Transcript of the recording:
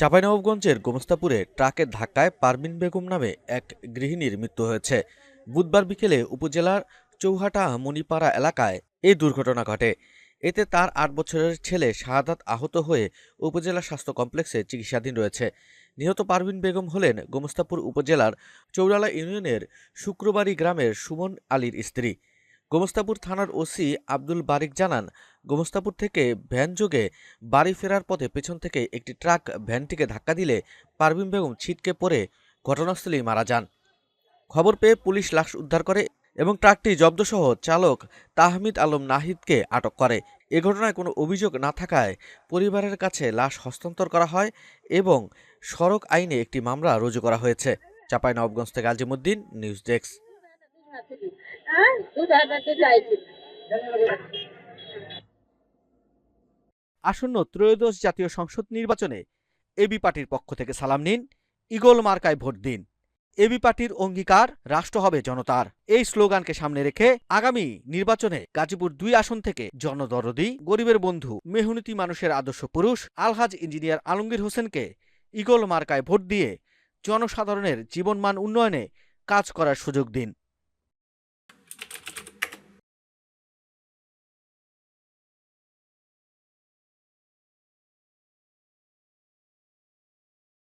চাঁপাইনবাবগঞ্জের গোমস্তাপুরে ট্রাকের ধাক্কায় পারমিন বেগম নামে এক গৃহিণীর মৃত্যু হয়েছে। বুধবার বিকেলে উপজেলার চৌহাটা মণিপাড়া এলাকায় এই দুর্ঘটনা ঘটে। এতে তার আট বছরের ছেলে শাহাদাত আহত হয়ে উপজেলা স্বাস্থ্য কমপ্লেক্সে চিকিৎসাধীন রয়েছে। নিহত পারভিন বেগম হলেন গোমস্তাপুর উপজেলার চৌরালা ইউনিয়নের শুক্রবাড়ি গ্রামের সুমন আলীর স্ত্রী। গোমস্তাপুর থানার ওসি আব্দুল বারিক জানান, গোমস্তাপুর থেকে ভ্যানযোগে বাড়ি ফেরার পথে পেছন থেকে একটি ট্রাক ভ্যানটিকে ধাক্কা দিলে পারভিন বেগম ছিটকে পড়ে ঘটনাস্থলেই মারা যান। খবর পেয়ে পুলিশ লাশ উদ্ধার করে এবং ট্রাকটি জব্দসহ চালক তাহমিদ আলম নাহিদকে আটক করে। এ ঘটনায় কোনো অভিযোগ না থাকায় পরিবারের কাছে লাশ হস্তান্তর করা হয় এবং সড়ক আইনে একটি মামলা রুজু করা হয়েছে। চাঁপাইনবাবগঞ্জ থেকে আজিমুদ্দিন, নিউজ ডেস্ক। হ্যাঁ আসন্ন ত্রয়োদশ জাতীয় সংসদ নির্বাচনে এবি পার্টির পক্ষ থেকে সালাম নিন, ইগল মার্কায় ভোট দিন। এবি পার্টির অঙ্গীকার, রাষ্ট্র হবে জনতার। এই স্লোগানকে সামনে রেখে আগামী নির্বাচনে গাজীপুর দুই আসন থেকে জনদরদি, গরিবের বন্ধু, মেহনতি মানুষের আদর্শ পুরুষ, আলহাজ ইঞ্জিনিয়ার আলমগীর হোসেনকে ইগল মার্কায় ভোট দিয়ে জনসাধারণের জীবনমান উন্নয়নে কাজ করার সুযোগ দিন।